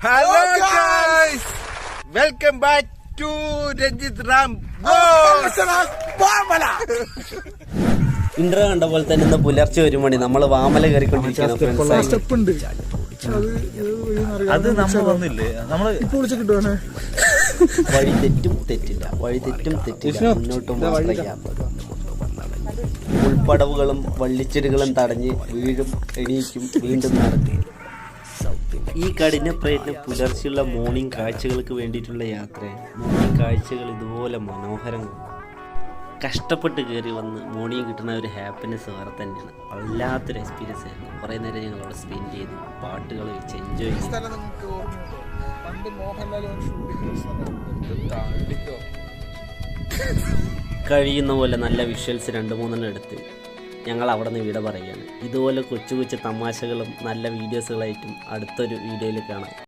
Hello guys welcome back to Ranjith Ram intro കണ്ട പോലെ തന്നെ ഇന്ന് പുലർച്ചെ ഒരു മണി നമ്മൾ വാമല കയറിക്കൊണ്ടിരിക്കുകയാണ് ഫ്രണ്ട്സ് സ്റ്റെപ്പ് ഉണ്ട്. അത് നമ്മൾ വന്നില്ലേ നമ്മൾ ഇപ്പൊ വിളിച്ച കിട്ടുവാണേ വഴി തെറ്റും തെറ്റില്ല. വഴി തെറ്റും തെറ്റില്ല. മുന്നോട്ട് ഉൾപ്പടവുകളും വള്ളിച്ചെടികളും തടഞ്ഞ് വീഴും എണീക്കും വീണ്ടും നടക്കും. ഈ കഠിന പ്രയത്നം പുലർച്ചെയുള്ള മോർണിംഗ് കാഴ്ചകൾക്ക് വേണ്ടിയിട്ടുള്ള യാത്ര. മോർണിംഗ് കാഴ്ചകൾ ഇതുപോലെ മനോഹരം കഷ്ടപ്പെട്ട് കയറി വന്ന് മോർണിംഗ് കിട്ടുന്ന ഒരു ഹാപ്പിനെസ് വേറെ തന്നെയാണ്. വല്ലാത്തൊരു എക്സ്പീരിയൻസ് ആയിരുന്നു. കുറേ നേരം ഞങ്ങൾ അവിടെ സ്പെൻഡ് ചെയ്തു. പാട്ടുകൾ വെച്ച് എൻജോയ് ചെയ്തു. കഴിയുന്ന പോലെ നല്ല വിഷ്വൽസ് രണ്ട് മൂന്നെണ്ണം എടുത്ത്. ഞങ്ങൾ അവിടെ നിന്ന് വിട പറയുകയാണ്. ഇതുപോലെ കൊച്ചു കൊച്ചു തമാശകളും നല്ല വീഡിയോസുകളായിട്ടും അടുത്തൊരു വീഡിയോയിൽ കാണാം.